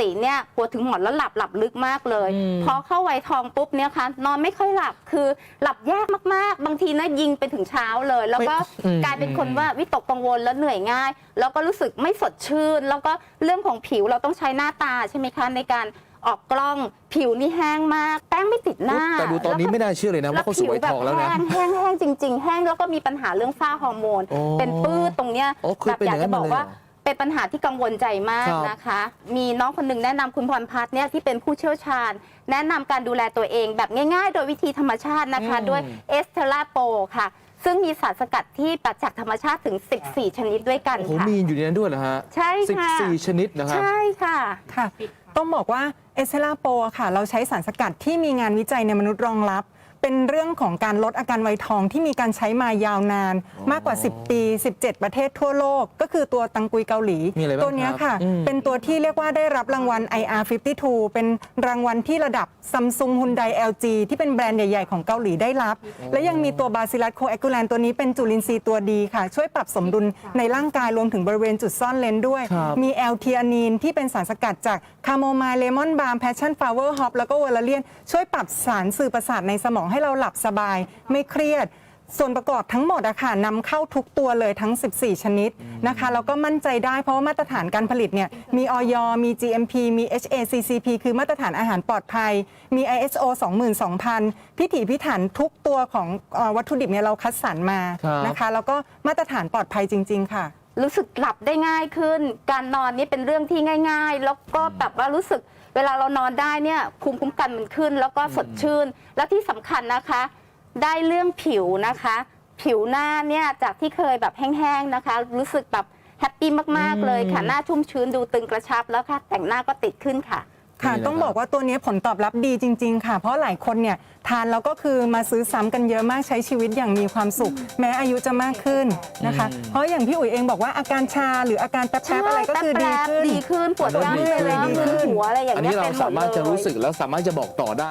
ติเนี่ยหัวถึงหมอนแล้วหลับหลับลึกมากเลยอืม พอเข้าวัยทองปุ๊บเนี่ยค่ะนอนไม่ค่อยหลับคือหลับยากมากๆ บางทีนะยิงไปถึงเช้าเลย แล้วก็อืม กลายเป็นคนว่าวิตกกังวลแล้วเหนื่อยง่าย แล้วก็รู้สึกไม่สดชื่น แล้วก็เรื่องของผิวเราต้องใช้หน้าตาใช่ไหมคะในการออกกล้องผิวนี่แห้งมาก แป้งไม่ติดหน้า แต่ดูตอนนี้ก็ไม่น่าเชื่อเลยนะว่าเขาสวยทองแล้วนะผิบบแห้งแห้งแห้งจริง ๆ แห้งแล้วก็มีปัญหาเรื่องฝ้าฮอร์โมนโอ้เป็นปื้ดตรงเนี้ยโอ้คือแบบเป็นออยากย่างนั้จะนบอกมาเลยว่าเหรอ เป็นปัญหาที่กังวลใจมากครับนะคะ มีน้องคนหนึ่งแนะนำคุณพรพัฒน์เนี่ยที่เป็นผู้เชี่ยวชาญ แนะนำการดูแลตัวเองแบบง่ายๆ โดยวิธีธรรมชาตินะคะ อืม ด้วยเอสเทราโปค่ะ ซึ่งมีสารสกัดที่ปัจากธรรมชาติถึง 14 ชนิดด้วยกันโอ้โหค่ะ มีอยู่ในนั้นด้วยเหรอฮะใช่ค่ะ 14 ชนิดนะครับ ใช่ค่ะ ค่ะ ต้องบอกว่าเอเซล่าโปค่ะ เราใช้สารสกัดที่มีงานวิจัยในมนุษย์รองรับ เป็นเรื่องของการลดอาการไวทองที่มีการใช้มายาวนานมากกว่า 10 ปี 17 ประเทศทั่วโลก ก็คือตัวตังกุยเกาหลี มีอะไรบ้างตัวเนี้ยครับค่ะอืม เป็นตัวที่เรียกว่าได้รับรางวัล IR52 เป็นรางวัลที่ระดับซัมซุงฮุนได LG ที่เป็นแบรนด์ใหญ่ ๆ ของเกาหลีได้รับ และยังมีตัวบาซิลัสโคแอคูแลนตัวนี้เป็นจุลินทรีย์ตัวดีค่ะ ช่วยปรับสมดุลในร่างกายรวมถึงบริเวณจุดซ่อนเลนด้วย ครับ มีแอลทีอานีนที่เป็นสารสกัดจากคาโมไมล์เลมอนบาล์มแพชชั่นฟลาเวอร์ฮอปแล้วก็เวลาเลียน ช่วยปรับสารสื่อประสาทในสมองให้เราหลับสบาย ไม่เครียด ส่วนประกอบทั้งหมดอะค่ะนำเข้าทุกตัวเลยทั้ง 14 ชนิดนะคะแล้วก็มั่นใจได้เพราะว่ามาตรฐานการผลิตเนี่ยมีออยมี GMP มี HACCP คือมาตรฐานอาหารปลอดภัย มี ISO 22,000 พิถีพิถันทุกตัวของเอ่อวัตถุดิบเนี่ยเราคัดสรรมาครับ นะคะ แล้วก็มาตรฐานปลอดภัยจริง ๆ ค่ะ รู้สึกหลับได้ง่ายขึ้น การนอนนี่เป็นเรื่องที่ง่าย ๆ แล้วก็แบบว่ารู้สึกเวลาเรานอนได้เนี่ยภูมิคุ้มกันมันขึ้น แล้วก็สดชื่น และที่สำคัญนะคะ ได้เรื่องผิวนะคะ ผิวหน้าเนี่ยจากที่เคยแบบแห้งๆนะคะ รู้สึกแบบแฮปปี้มากๆเลยค่ะอืมหน้าชุ่มชื้นดูตึงกระชับแล้วค่ะ แต่งหน้าก็ติดขึ้นค่ะ ค่ะ นี่นะครับต้องบอกว่าตัวนี้ผลตอบรับดีจริง ๆ ค่ะ เพราะหลายคนเนี่ยทานแล้วก็คือมาซื้อซ้ำกันเยอะมากใช้ชีวิตอย่างมีความสุข แม้อายุจะมากขึ้นนะคะ เพราะอย่างพี่อุ๋ยเองบอกว่าอาการชาหรืออาการแป๊บๆอะไรก็คือดีแป๊บขึ้นๆดีขึ้นปวดกล้ามเนื้อดีขึ้นมึนหัวอะไรอย่างอันเงี้นี้ยเราเป็นหมสาดมารถจะเลยรู้สึกแล้วสามารถจะบอกต่อได้